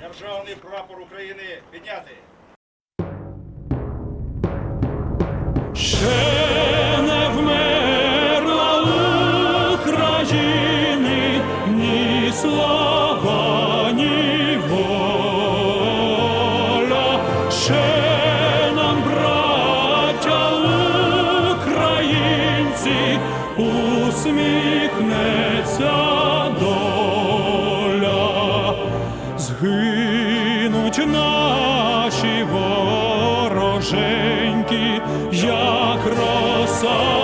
державний прапор України підняти. Ще не вмерла України ні слава, ні воля. Ще нам, браття українці, усміхнеться гинуть наші вороженьки, як роса.